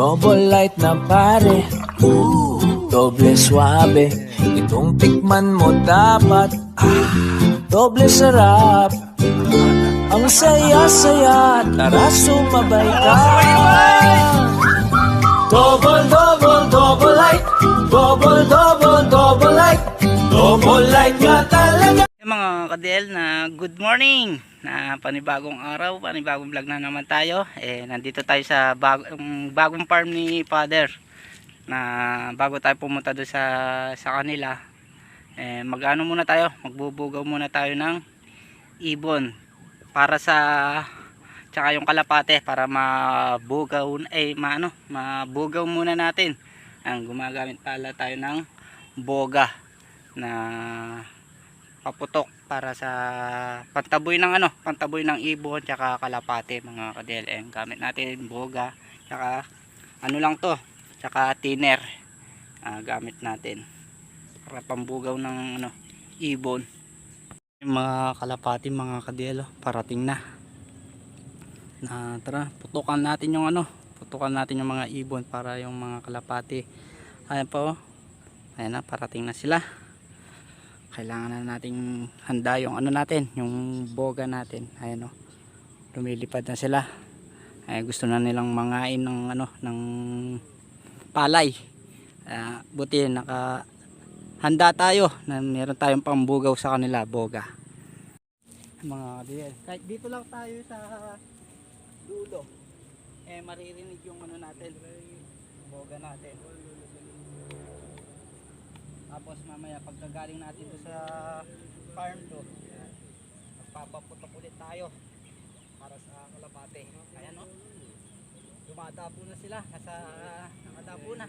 Double light na pare. Doble suabe Itong tikman mo dapat ah, Doble sarap. Ang saya-saya Tara sumabay ka. Double, double, double light. Double, double, double light. Double light nga talaga mga kadel na good morning na panibagong araw, panibagong vlog na naman tayo. Eh nandito tayo sa bag, um, bagong farm ni Father. Na bago tayo pumunta doon sa sa kanila, eh magano muna tayo, magbubugaw muna tayo ng ibon para sa tsaka yung kalapate para mabugaw eh maano, mabugaw muna natin. Ang gumagamit pala tayo ng boga na paputok para sa pantaboy ng ano, pantaboy ng ibon tsaka kalapate mga ka-DLM. Gamit natin boga tsaka ano lang to, tsaka thinner. Ah, gamit natin para pambugaw ng ano, ibon. Mga kalapate mga ka-DL, oh, parating na. Na tara, putukan natin yung ano, putukan natin yung mga ibon para yung mga kalapate. Ayan po. oh. Ayan na, parating na sila kailangan na nating handa yung ano natin yung boga natin. Ayan o lumilipad na sila. Ay gusto na nilang mangain ng ano ng palay. Ah, buti naka handa tayo na meron tayong pambugaw sa kanila boga. Mga kadiyel kahit dito lang tayo sa dulo eh maririnig yung ano natin boga natin tapos mamaya pagkagaling natin doon sa farm do, magpapaputok ulit tayo para sa kalapate. Ayan no. Dumadapo na sila, nasa nakadapo na.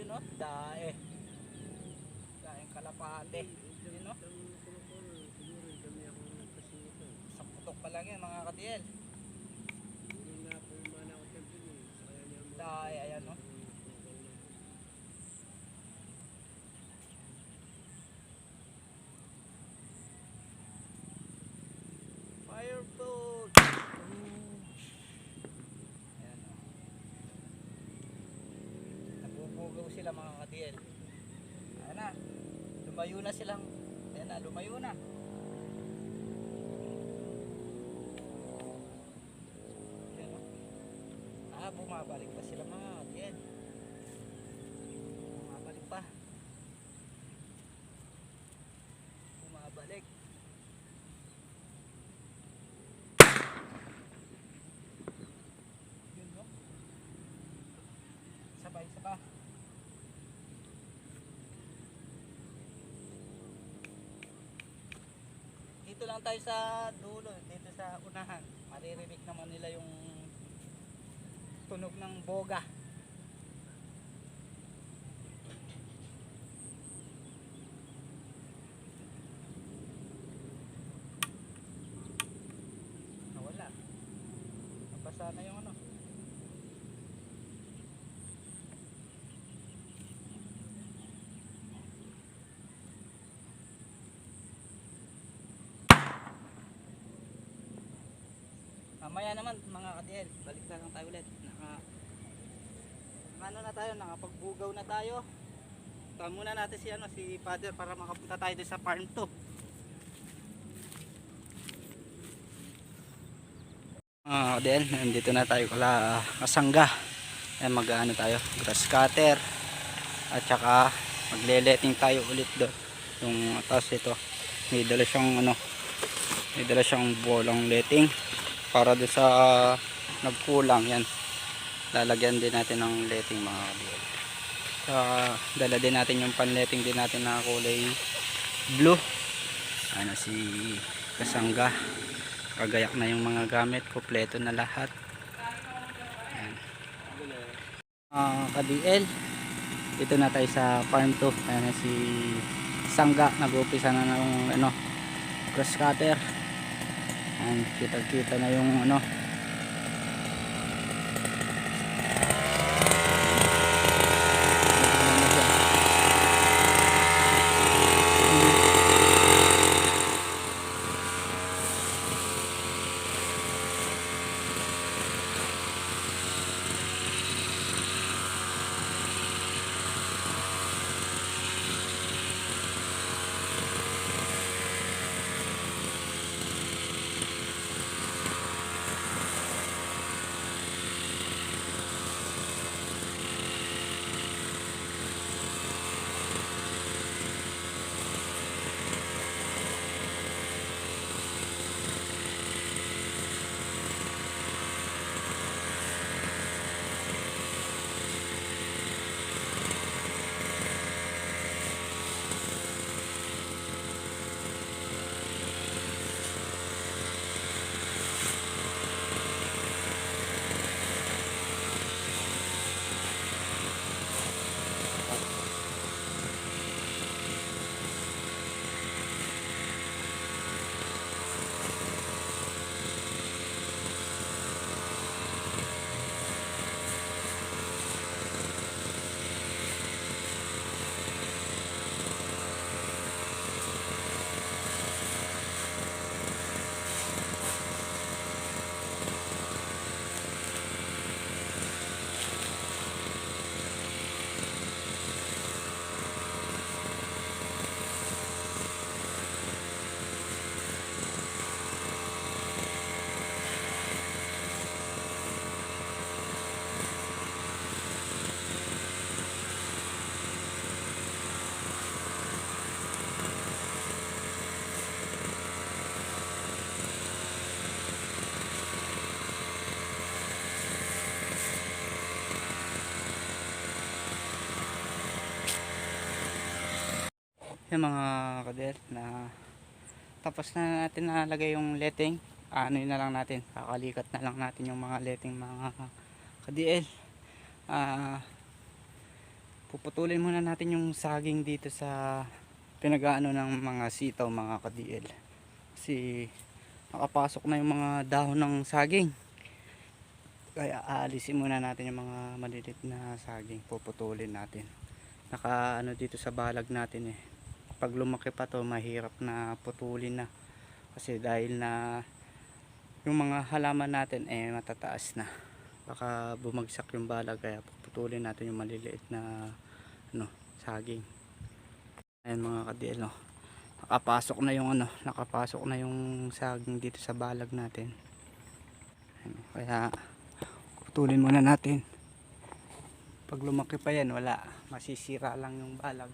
Yun no, dae. Daeng kalapate. Yun no. Sa putok pa lang yan mga katiel. Dae, ayan no. Firebolt! Ayan o. Nabubugaw sila mga katiel. Ayan na. Lumayo na silang. Ayan na, lumayo na. Ayan o. Ah, bumabalik pa sila mga katiel. Bumabalik pa. Bumabalik. Yun, no? Sabay, sabay. Dito lang tayo sa dulo, dito sa unahan. Maririnig naman nila yung tunog ng boga. Nawala. Nabasa na yung Mamaya naman mga katiel, balik na lang tayo ulit. Naka, ano na tayo, nakapagbugaw na tayo. Tama muna natin si ano si Father para makapunta tayo doon sa farm 2. Ah, then nandito na tayo kala kasangga. Ayan mag-ano tayo, grass cutter. At saka magle-letting tayo ulit doon. Yung tapos ito, may dala siyang ano, may dala siyang bolong letting para doon sa nagkulang yan. Lalagyan din natin ng letting mga kabiyel. Sa dala din natin yung panletting din natin na kulay blue. Ano si kasangga kagayak na yung mga gamit kompleto na lahat Ayan. Ah, ka-DL dito na tayo sa farm 2 ayan na si Sangga nag-upisa na ng ano grass cutter ayan kita kita na yung ano yung mga kader na tapos na natin nalagay yung letting ano yun na lang natin kakalikat na lang natin yung mga letting mga ka-DL ah puputulin muna natin yung saging dito sa pinagaano ng mga sitaw mga ka-DL kasi nakapasok na yung mga dahon ng saging. Kaya aalisin muna natin yung mga maliliit na saging puputulin natin. Naka ano dito sa balag natin eh pag lumaki pa to mahirap na putulin na. Kasi dahil na yung mga halaman natin eh matataas na. Baka bumagsak yung balag kaya puputulin natin yung maliliit na ano saging. Ayun mga kadiel no? Nakapasok na yung ano nakapasok na yung saging dito sa balag natin. Ayun, kaya putulin muna natin. Pag lumaki pa yan wala. Masisira lang yung balag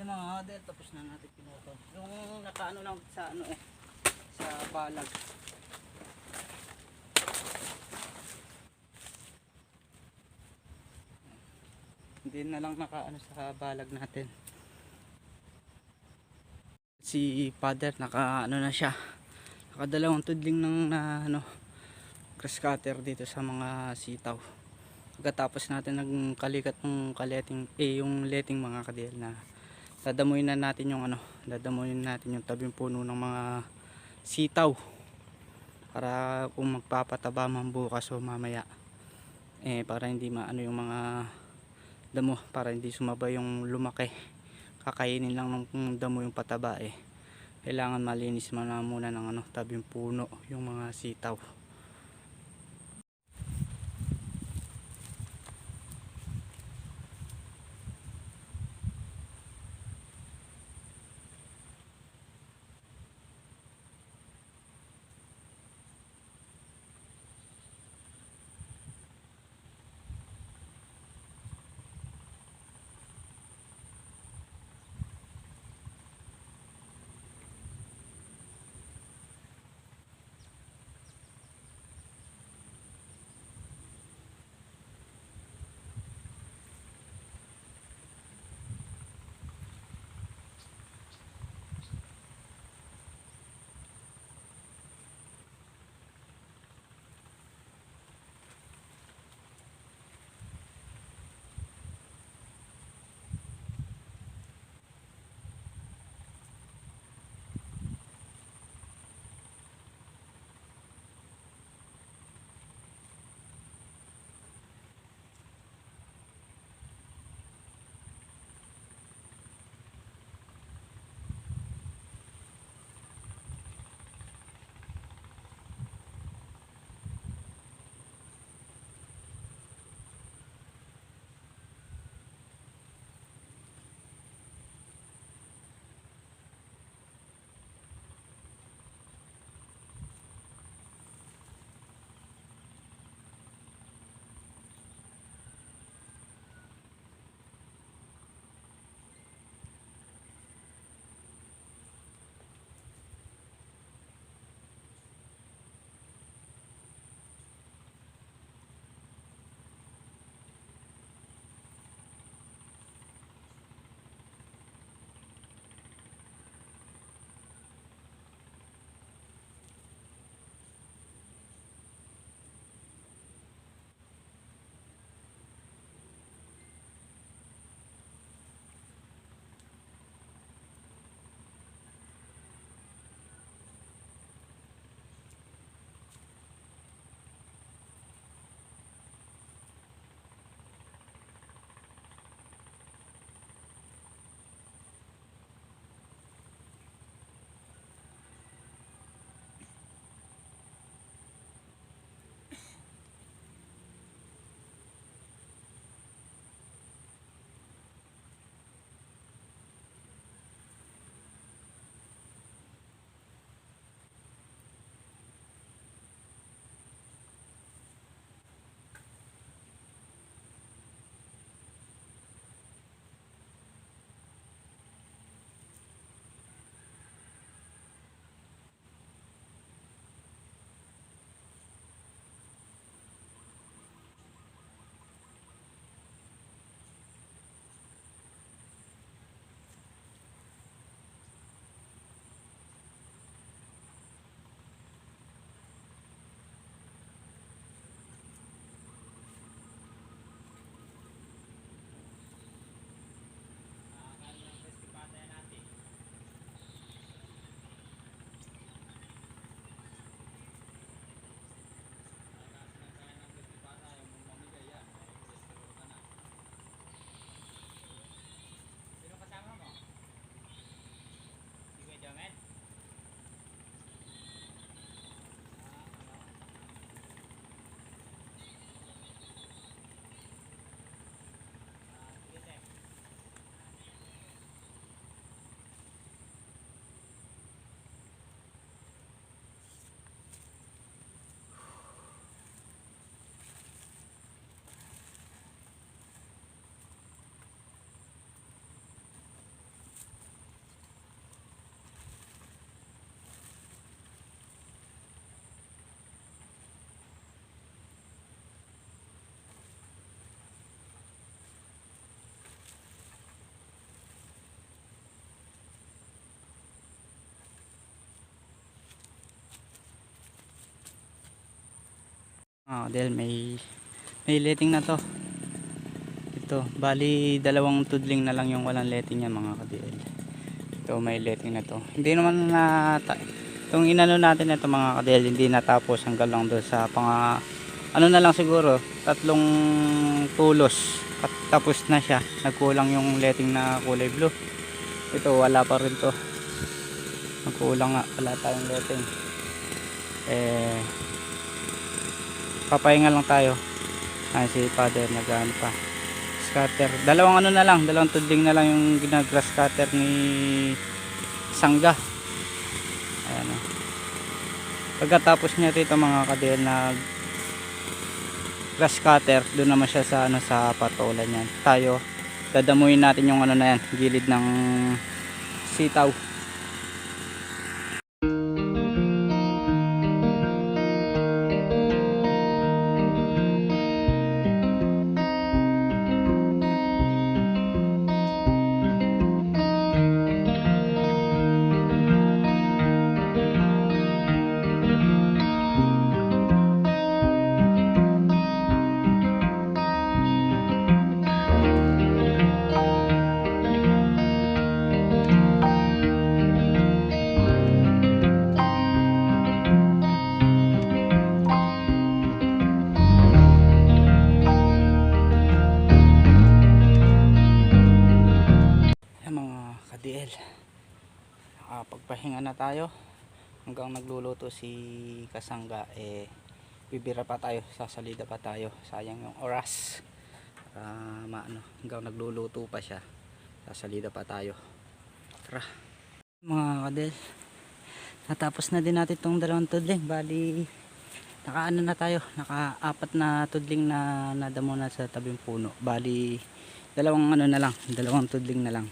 Yung mga model, tapos na natin pinuto. Yung nakaano lang sa ano eh, sa balag. Hindi na lang nakaano sa balag natin. Si father naka ano na siya. Nakadalawang tudling ng na, ano grass cutter dito sa mga sitaw. Pagkatapos natin nagkalikat ng kaleting eh yung letting mga kadil na dadamuin na natin yung ano dadamuin natin yung tabing puno ng mga sitaw para kung magpapataba man bukas o mamaya eh para hindi maano yung mga damo para hindi sumabay yung lumaki. Kakainin lang ng damo yung pataba eh. Kailangan malinis man na muna ng ano tabing puno yung mga sitaw Ah, dahil may may letting na to. Ito, bali dalawang tudling na lang yung walang letting niya mga ka-DL. Ito may letting na to. Hindi naman na itong inano natin ito mga ka-DL, hindi natapos hanggang lang doon sa pang ano na lang siguro, tatlong tulos. At tapos na siya. Nagkulang yung letting na kulay blue. Ito wala pa rin to. Nagkulang nga, wala tayong letting. Eh papahinga lang tayo. Ay si father nagano pa. Scatter. Dalawang ano na lang dalawang tudling na lang yung ginagrass cutter ni sangga. Ayan o pagkatapos niya rito mga kadel na grass cutter doon naman siya sa ano sa patulan yan tayo dadamuhin natin yung ano na yan gilid ng sitaw tayo. Hanggang nagluluto si Kasangga Eh bibira pa tayo Sasalida pa tayo. Sayang yung oras. Para maano Hanggang nagluluto pa siya Sasalida pa tayo. Tara. Mga ka-DL Natapos na din natin itong dalawang tudling. Bali Nakaano na tayo Naka-apat na tudling na nadamo na sa tabing puno. Bali dalawang ano na lang dalawang tudling na lang.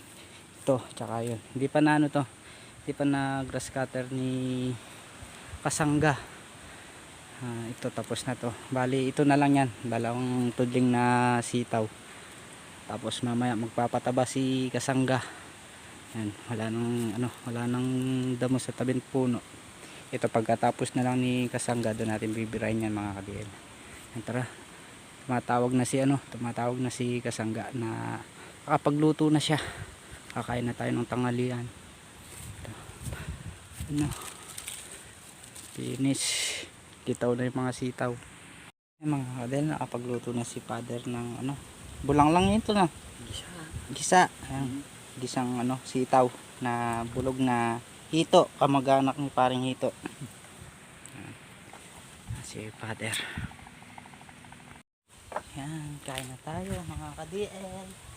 Ito tsaka yun. Hindi pa na ano to pa na grass cutter ni kasangga. Ah, ito tapos na to. Bali ito na lang yan. Dalawang tudling na sitaw. Tapos mamaya magpapataba si kasangga. Yan wala nang ano wala nang damo sa tabing puno. Ito pagkatapos na lang ni kasangga doon natin bibirahin yan mga kabiel yan tara. Tumatawag na si ano tumatawag na si kasangga na nakapagluto na siya. Kakain na tayo ng tanghalian. Ito. Ano finish. Kitaw na yung mga sitaw. Yung mga kadel nakapagluto na si father ng ano bulang lang ito na. Gisa. Ayan. gisang ano sitaw na bulog na hito kamag-anak ni paring hito. Si father. Yan, kain na tayo mga ka-DL.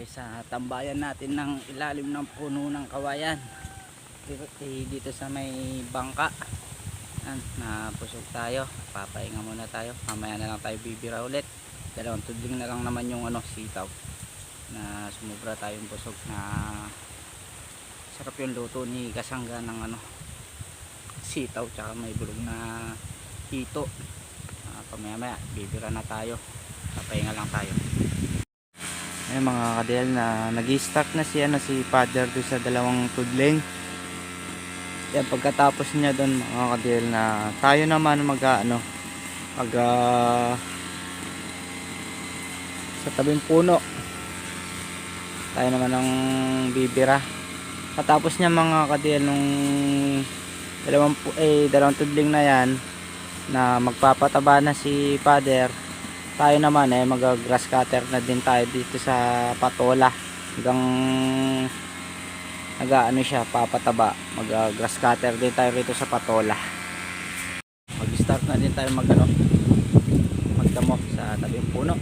Tayo sa tambayan natin ng ilalim ng puno ng kawayan. Dito, eh, sa may bangka. Yan, napusog tayo. Papahinga muna tayo. Mamaya na lang tayo bibira ulit. dalawang tudling na lang naman yung ano sitaw na sumubra tayong busog na sarap yung luto ni kasangga ng ano sitaw tsaka may bulog na hito uh, pamaya maya bibira na tayo papahinga lang tayo Ayun mga kadel na nag-stack na si ano si father doon sa dalawang tudling. Yan pagkatapos niya doon mga kadel na tayo naman mag ano mag ah, sa tabing puno. Tayo naman ang bibira. Katapos niya mga kadel nung dalawang, eh, dalawang tudling na yan na magpapataba na si father tayo naman eh mag grass cutter na din tayo dito sa patola. Hanggang nag ano siya papataba. Mag grass cutter din tayo rito sa patola. Mag start na din tayo mag ano magdamo sa tabing puno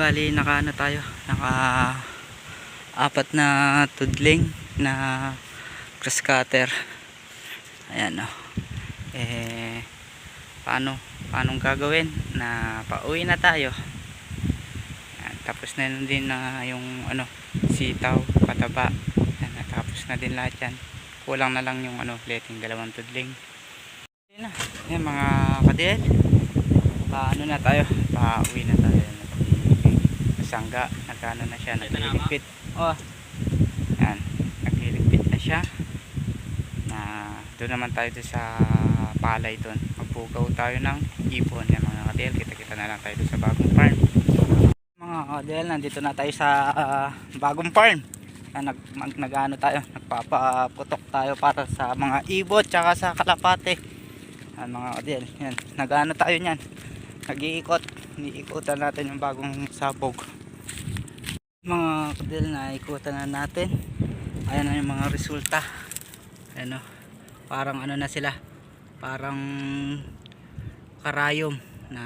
bali naka ano tayo naka apat na tudling na grass cutter. Ayan o eh paano paano gagawin? Na pauwi na tayo. Ayan, tapos na din na yung ano sitaw pataba. Ayan, natapos na din lahat yan. Kulang na lang yung ano letting dalawang tudling. Ayan na. Ayan, mga kadel paano na tayo? Pauwi na tayo sangga. Nagkano na siya nagliligpit oh. Yan nagliligpit na siya. Na doon naman tayo doon sa palay doon. Magpugaw tayo ng ipon. Yan mga kadel kita kita na lang tayo doon sa bagong farm. Mga kadel nandito na tayo sa ah, bagong farm. Na nag, mag, nag-ano tayo nagpapaputok tayo para sa mga ibot tsaka sa kalapate. Yan mga kadel yan. Nag-ano tayo nyan nag-iikot. Iniikutan natin yung bagong sabog mga kadil na ikutan na natin. Ayan na yung mga resulta. Ayan o. Parang ano na sila. Parang karayom na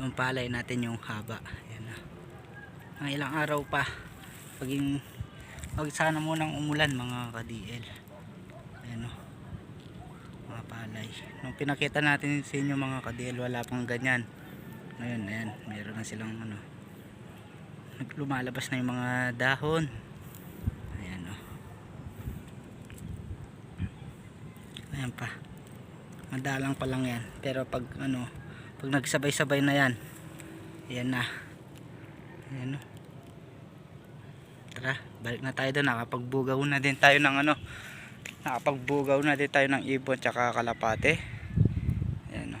yung palay natin yung haba. Ayan na. Mga ilang araw pa. Paging wag sana munang umulan mga ka-DL ayan o. Mga palay. Nung pinakita natin sa inyo mga ka-DL wala pang ganyan. Ngayon ayan meron na silang ano lumalabas na yung mga dahon. Ayan o ayan pa. Madalang pa lang yan. Pero pag ano pag nagsabay sabay na yan ayan na. Ayan o tara balik na tayo doon. Nakapagbugaw na din tayo ng ano nakapagbugaw na din tayo ng ibon tsaka kalapate. Ayan o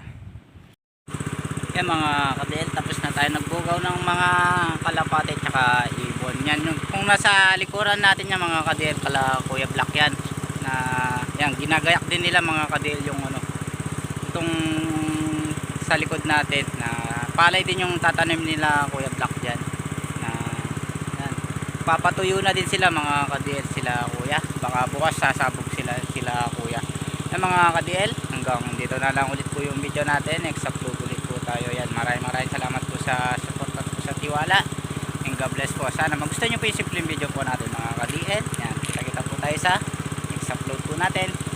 yan mga kadel tapos na tayo nagbugaw ng mga kalapate tsaka ibon yan yung kung nasa likuran natin yan mga kadel kala kuya black yan na yan ginagayak din nila mga kadel yung ano itong sa likod natin na palay din yung tatanim nila Kuya Black dyan. Na, yan. Papatuyo na din sila mga ka-DL sila Kuya. Baka bukas sasabog sila sila Kuya. Yan mga ka-DL, hanggang dito na lang ulit po yung video natin. Next upload ulit po tayo. Yan, maraming maraming salamat po sa support at po sa tiwala. God bless po. Sana magustuhan nyo po yung simpleng video po natin mga ka-DL. Yan, kita-kita po tayo sa next upload po natin.